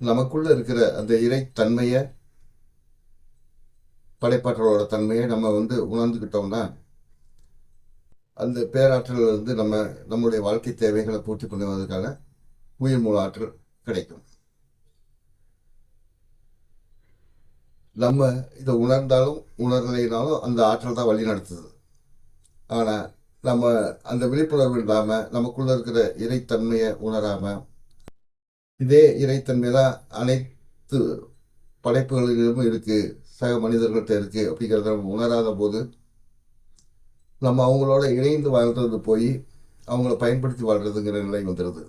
நமக்குள்ள இருக்கிற அந்த இறைத்தன்மையை படைப்பாற்றலோட தன்மையை நம்ம வந்து உணர்ந்துக்கிட்டோம்னா அந்த பேராற்றல் வந்து நம்ம நம்முடைய வாழ்க்கை தேவைகளை பூர்த்தி பண்ணுவதற்கான உயிர் மூல ஆற்றல் கிடைக்கும். நம்ம இதை உணர்ந்தாலும் உணரலைனாலும் அந்த ஆற்றல் தான் வழி நடத்துது ஆனால் நம்ம அந்த விழிப்புணர்வு இல்லாமல் நமக்குள்ள இருக்கிற இறைத்தன்மையை உணராமல் இதே இறைத்தன்மை தான் அனைத்து படைப்புகளிலும் இருக்கு. சக மனிதர்கள்ட்ட இருக்கு அப்படிங்கிறத நம்ம உணராத போது நம்ம அவங்களோட இணைந்து வாழ்றது போய் அவங்கள பயன்படுத்தி வாழ்றதுங்கிற நிலை வந்துடுது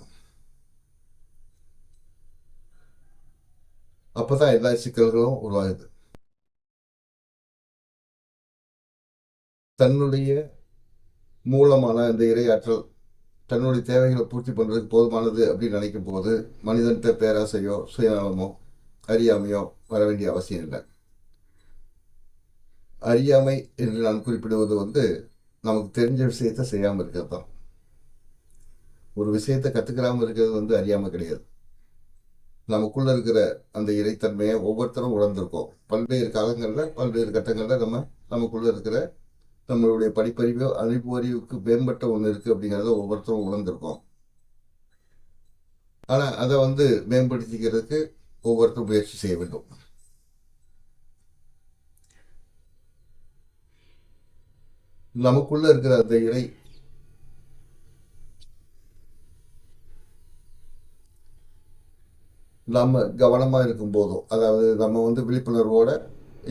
அப்பதான் எல்லா சிக்கல்களும் உருவாகுது. தன்னுடைய மூலமான இந்த இறையாற்றல் தன்னுடைய தேவைகளை பூர்த்தி பண்ணுறதுக்கு போதுமானது அப்படின்னு நினைக்கும் போது மனிதன்கிட்ட பேராசையோ சுயநலமோ அறியாமையோ வர வேண்டிய அவசியம் இல்லை. அறியாமை என்று நான் குறிப்பிடுவது வந்து நமக்கு தெரிஞ்ச விஷயத்த செய்யாமல் இருக்கிறது தான். ஒரு விஷயத்தை கற்றுக்கிறாமல் இருக்கிறது வந்து அறியாமல் கிடையாது. நமக்குள்ளே இருக்கிற அந்த இறைத்தன்மையை ஒவ்வொருத்தரும் உணர்ந்திருக்கோம். பல்வேறு காலங்களில் பல்வேறு கட்டங்களில் நம்ம நமக்குள்ளே இருக்கிற நம்மளுடைய படிப்பறிவு அறிவு அறிவுக்கு மேம்பட்ட ஒன்று இருக்குது அப்படிங்கிறத ஒவ்வொருத்தரும் உணர்ந்திருக்கோம். ஆனால் அதை வந்து மேம்படுத்திக்கிறதுக்கு ஒவ்வொருத்தரும் முயற்சி செய்ய வேண்டும். நமக்குள்ள இருக்கிற அந்த இறை நம்ம கவனமாக இருக்கும் போதும். அதாவது நம்ம வந்து விழிப்புணர்வோட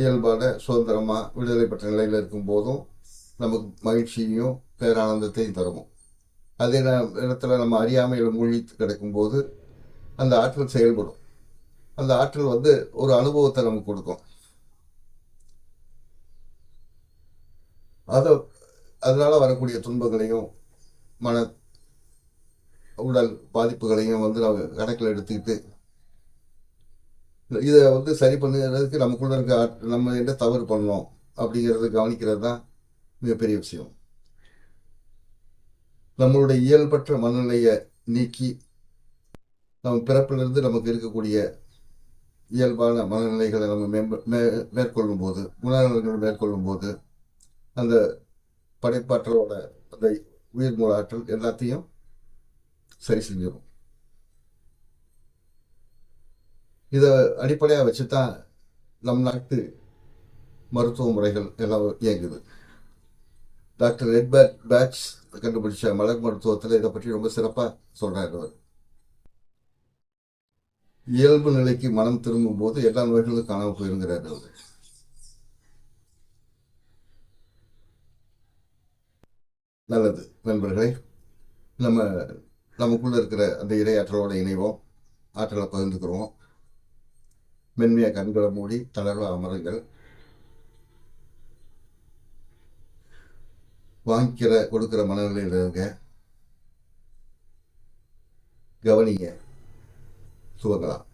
இயல்பான சுதந்திரமாக விடுதலை பெற்ற நிலையில் இருக்கும் போதும் நமக்கு மகிழ்ச்சியையும் பேரானந்தத்தையும் தரும் அதே நே- இடத்துல நம்ம அறியாமையில் மூழ்கி கிடைக்கும்போது அந்த ஆற்றல் செயல்படும். அந்த ஆற்றல் வந்து ஒரு அனுபவத்தை நமக்கு கொடுக்கும். அதை அதனால் வரக்கூடிய துன்பங்களையும் மன உடல் பாதிப்புகளையும் வந்து நம்ம கணக்கில் எடுத்துக்கிட்டு இதை வந்து சரி பண்ணுறதுக்கு நமக்குள்ள இருக்க நம்ம என்ன தவறு பண்ணோம் அப்படிங்கிறத கவனிக்கிறது தான் மிகப்பெரிய விஷயம். நம்மளுடைய இயல்பற்ற மனநிலையை நீக்கி நம்ம பிறப்பிலிருந்து நமக்கு இருக்கக்கூடிய இயல்பான மனநிலைகளை நம்ம மேம்ப மே மேற்கொள்ளும் போது குணநலன்களை மேற்கொள்ளும் போது அந்த படைப்பாற்றலோட அந்த உயிர் மூல ஆற்றல் எல்லாத்தையும் சரி செஞ்சிடும் இதை அடிப்படையாக வச்சு தான் நம் நாட்டு மருத்துவ முறைகள் எல்லாம் இயங்குது. டாக்டர் எட்பர்ட் பேட்ச் கண்டுபிடிச்ச மலர் மருத்துவத்தில் இதை பற்றி ரொம்ப சிறப்பாக சொல்கிறார் அவர். இயல்பு நிலைக்கு மனம் திரும்பும் போது எல்லா நோய்களும் காணாமல் போயிருங்கிறார் அவர். நல்லது நண்பர்களே. நம்ம நமக்குள்ள இருக்கிற அந்த இரையாற்றலோட ஆற்றலோட இணைவோம். ஆற்றலை பகிர்ந்துக்கிறோம். மென்மையாக கண்களை மூடி தளர்வு அமருங்கள். வாங்கிக்கிற கொடுக்கிற மனநிலையில் இருங்க கவனிங்க சுபகலாம்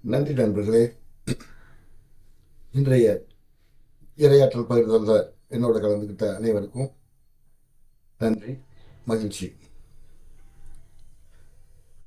நன்றி நண்பர்களே. இன்றைய இரையாற்றல் பகிர்ந்த என்னோட கலந்துக்கிட்ட அனைவருக்கும் நன்றி மகிழ்ச்சி.